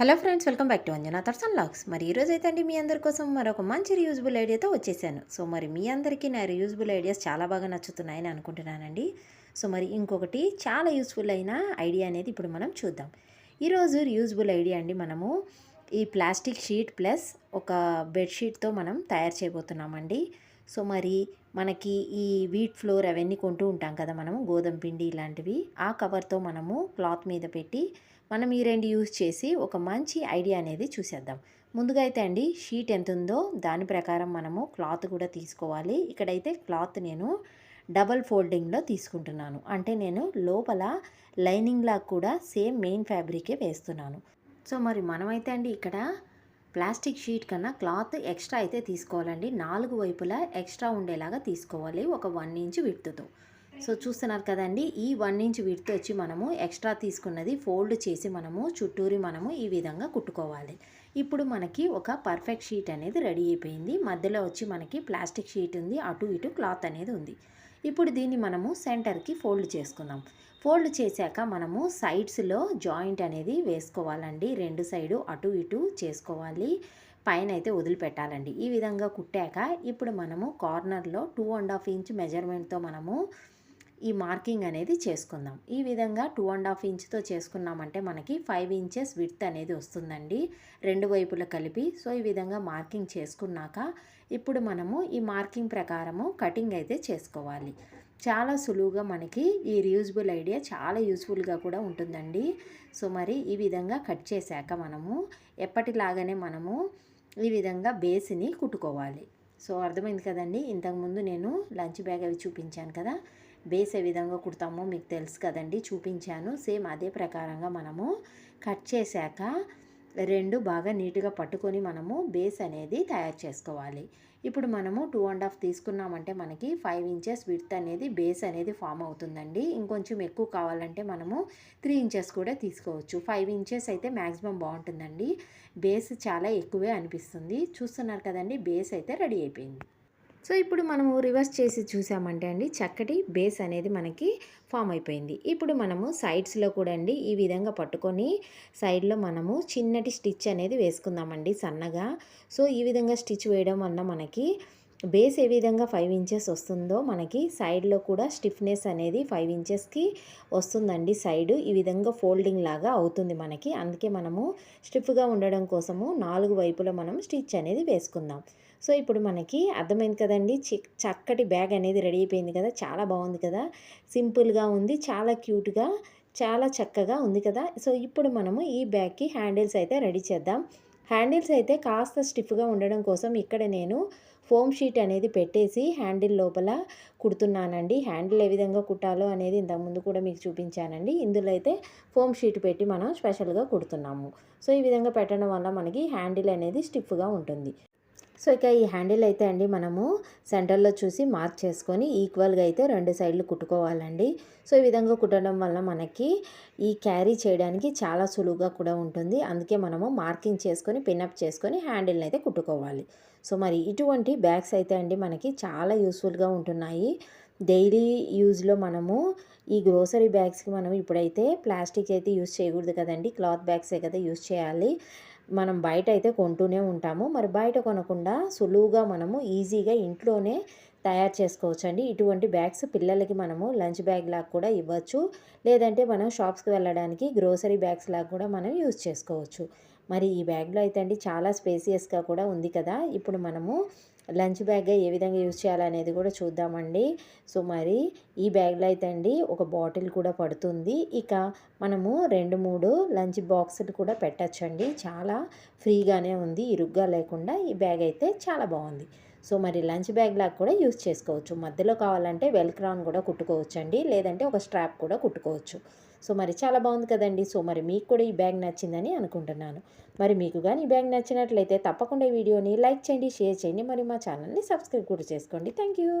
Hello friends welcome back to Anjana తర్సన్ లాక్స్. మరి ఈరోజు అయితే అండి మీ అందరి కోసం మరొక మంచి రియూజబుల్ ఐడియాతో వచ్చేసాను. సో మరి మీ అందరికీ నా రియూజబుల్ ఐడియాస్ చాలా బాగా నచ్చుతున్నాయని అనుకుంటున్నానండి. సో మరి ఇంకొకటి చాలా యూస్ఫుల్ అయిన ఐడియా అనేది ఇప్పుడు మనం చూద్దాం. ఈరోజు రియూజబుల్ ఐడియా అండి మనము ఈ ప్లాస్టిక్ షీట్ ప్లస్ ఒక బెడ్షీట్తో మనం తయారు చేయబోతున్నామండి. సో మరి మనకి ఈ వీట్ ఫ్లోర్ అవన్నీ కొంటూ ఉంటాం కదా మనము గోధుమ పిండి ఇలాంటివి. ఆ కవర్తో మనము క్లాత్ మీద పెట్టి మనం ఈ రెండు యూజ్ చేసి ఒక మంచి ఐడియా అనేది చూసేద్దాం. ముందుగా అయితే అండి షీట్ ఎంత ఉందో దాని ప్రకారం మనము క్లాత్ కూడా తీసుకోవాలి. ఇక్కడైతే క్లాత్ నేను డబల్ ఫోల్డింగ్లో తీసుకుంటున్నాను. అంటే నేను లోపల లైనింగ్ లాగా కూడా సేమ్ మెయిన్ ఫ్యాబ్రికే వేస్తున్నాను. సో మరి మనమైతే అండి ఇక్కడ ప్లాస్టిక్ షీట్ కన్నా క్లాత్ ఎక్స్ట్రా అయితే తీసుకోవాలండి. నాలుగు వైపులా ఎక్స్ట్రా ఉండేలాగా తీసుకోవాలి. ఒక వన్ ఇంచ్ విడుతుతో సో చూస్తున్నారు కదండి ఈ వన్ ఇంచ్ విడ్త్ వచ్చి మనము ఎక్స్ట్రా తీసుకున్నది ఫోల్డ్ చేసి మనము చుట్టూరి మనము ఈ విధంగా కుట్టుకోవాలి. ఇప్పుడు మనకి ఒక పర్ఫెక్ట్ షీట్ అనేది రెడీ అయిపోయింది. మధ్యలో వచ్చి మనకి ప్లాస్టిక్ షీట్ ఉంది. అటు ఇటు క్లాత్ అనేది ఉంది. ఇప్పుడు దీన్ని మనము సెంటర్కి ఫోల్డ్ చేసుకుందాం. ఫోల్డ్ చేశాక మనము సైడ్స్లో జాయింట్ అనేది వేసుకోవాలండి. రెండు సైడు అటు ఇటు చేసుకోవాలి. పైన అయితే వదిలిపెట్టాలండి. ఈ విధంగా కుట్టాక ఇప్పుడు మనము కార్నర్లో టూ అండ్ హాఫ్ ఇంచ్ మెజర్మెంట్తో మనము ఈ మార్కింగ్ అనేది చేసుకుందాం. ఈ విధంగా టూ అండ్ హాఫ్ ఇంచ్తో చేసుకున్నామంటే మనకి ఫైవ్ ఇంచెస్ విడ్త్ అనేది వస్తుందండి. రెండు వైపులా కలిపి. సో ఈ విధంగా మార్కింగ్ చేసుకున్నాక ఇప్పుడు మనము ఈ మార్కింగ్ ప్రకారము కటింగ్ అయితే చేసుకోవాలి. చాలా సులువుగా మనకి ఈ రియూజబుల్ ఐడియా చాలా యూస్ఫుల్గా కూడా ఉంటుందండి. సో మరి ఈ విధంగా కట్ చేశాక మనము ఎప్పటిలాగానే మనము ఈ విధంగా బేస్ని కుట్టుకోవాలి. సో అర్థమైంది కదండి? ఇంతకుముందు నేను లంచ్ బ్యాగ్ అవి చూపించాను కదా? బేస్ ఏ విధంగా కుడతామో మీకు తెలుసు కదండి? చూపించాను. సేమ్ అదే ప్రకారంగా మనము కట్ చేశాక రెండు బాగా నీట్గా పట్టుకొని మనము బేస్ అనేది తయారు చేసుకోవాలి. ఇప్పుడు మనము టూ అండ్ హాఫ్ తీసుకున్నామంటే మనకి ఫైవ్ ఇంచెస్ విడ్త్ అనేది బేస్ అనేది ఫామ్ అవుతుందండి. ఇంకొంచెం ఎక్కువ కావాలంటే మనము త్రీ ఇంచెస్ కూడా తీసుకోవచ్చు. ఫైవ్ ఇంచెస్ అయితే మ్యాక్సిమం బాగుంటుందండి. బేస్ చాలా ఎక్కువే అనిపిస్తుంది. చూస్తున్నారు కదండి బేస్ అయితే రెడీ అయిపోయింది. సో ఇప్పుడు మనము రివర్స్ చేసి చూసామంటే అండి చక్కటి బేస్ అనేది మనకి ఫామ్ అయిపోయింది. ఇప్పుడు మనము సైడ్స్లో కూడా అండి ఈ విధంగా పట్టుకొని సైడ్లో మనము చిన్నటి స్టిచ్ అనేది వేసుకుందామండి సన్నగా. సో ఈ విధంగా స్టిచ్ వేయడం వల్ల మనకి బేస్ ఏ విధంగా ఫైవ్ ఇంచెస్ వస్తుందో మనకి సైడ్లో కూడా స్టిఫ్నెస్ అనేది ఫైవ్ ఇంచెస్కి వస్తుందండి సైడ్. ఈ విధంగా ఫోల్డింగ్ లాగా అవుతుంది మనకి. అందుకే మనము స్టిఫ్గా ఉండడం కోసము నాలుగు వైపులో మనం స్టిచ్ అనేది వేసుకుందాం. సో ఇప్పుడు మనకి అర్థమైంది కదండి. చక్కటి బ్యాగ్ అనేది రెడీ అయిపోయింది కదా. చాలా బాగుంది కదా. సింపుల్గా ఉంది చాలా క్యూట్గా చాలా చక్కగా ఉంది కదా. సో ఇప్పుడు మనము ఈ బ్యాగ్కి హ్యాండిల్స్ అయితే రెడీ చేద్దాం. హ్యాండిల్స్ అయితే కాస్త స్టిఫ్గా ఉండడం కోసం ఇక్కడ నేను ఫోమ్ షీట్ అనేది పెట్టేసి హ్యాండిల్ లోపల కుడుతున్నానండి. హ్యాండిల్ ఏ విధంగా కుట్టాలో అనేది ఇంతకుముందు కూడా మీకు చూపించానండి. ఇందులో అయితే ఫోమ్ షీట్ పెట్టి మనం స్పెషల్గా కుడుతున్నాము. సో ఈ విధంగా పెట్టడం వల్ల మనకి హ్యాండిల్ అనేది స్టిఫ్గా ఉంటుంది. సో ఇక ఈ హ్యాండిల్ అయితే అండి మనము సెంటర్లో చూసి మార్క్ చేసుకొని ఈక్వల్గా అయితే రెండు సైడ్లు కుట్టుకోవాలండి. సో ఈ విధంగా కుట్టడం వల్ల మనకి ఈ క్యారీ చేయడానికి చాలా సులువుగా కూడా ఉంటుంది. అందుకే మనము మార్కింగ్ చేసుకొని పిన్అప్ చేసుకొని హ్యాండిల్ని అయితే కుట్టుకోవాలి. సో మరి ఇటువంటి బ్యాగ్స్ అయితే అండి మనకి చాలా యూస్ఫుల్గా ఉంటున్నాయి. డైలీ యూజ్లో మనము ఈ గ్రోసరీ బ్యాగ్స్కి మనం ఇప్పుడైతే ప్లాస్టిక్ అయితే యూజ్ చేయకూడదు కదండి. క్లాత్ బ్యాగ్సే కదా యూజ్ చేయాలి. మనం బయట అయితే కొంటూనే ఉంటాము. మరి బయట కొనకుండా సులువుగా మనము ఈజీగా ఇంట్లోనే తయారు చేసుకోవచ్చు అండి ఇటువంటి బ్యాగ్స్ పిల్లలకి మనము లంచ్ బ్యాగ్ లాగా కూడా ఇవ్వచ్చు. లేదంటే మనం షాప్స్కి వెళ్ళడానికి గ్రోసరీ బ్యాగ్స్ లాగా కూడా మనం యూజ్ చేసుకోవచ్చు. మరి ఈ బ్యాగ్లో అయితే అండి చాలా స్పేసియస్గా కూడా ఉంది కదా. ఇప్పుడు మనము లంచ్ బ్యాగ్ ఏ విధంగా యూజ్ చేయాలనేది కూడా చూద్దామండి. సో మరి ఈ బ్యాగ్లో అయితే అండి ఒక బాటిల్ కూడా పడుతుంది. ఇక మనము రెండు మూడు లంచ్ బాక్సులు కూడా పెట్టచ్చండి. చాలా ఫ్రీగానే ఉంది. ఇరుగ్గా లేకుండా ఈ బ్యాగ్ అయితే చాలా బాగుంది. సో మరి లంచ్ బ్యాగ్ లాగా కూడా యూజ్ చేసుకోవచ్చు. మధ్యలో కావాలంటే వెల్క్రాన్ కూడా కుట్టుకోవచ్చు అండి లేదంటే ఒక స్ట్రాప్ కూడా కుట్టుకోవచ్చు. సో మరి చాలా బాగుంది కదండి. సో మరి మీకు కూడా ఈ బ్యాగ్ నచ్చిందని అనుకుంటున్నాను. మరి మీకు కానీ ఈ బ్యాగ్ నచ్చినట్లయితే తప్పకుండా ఈ వీడియోని లైక్ చేయండి షేర్ చేయండి. మరి మా ఛానల్ని సబ్స్క్రైబ్ కూడా చేసుకోండి. Thank you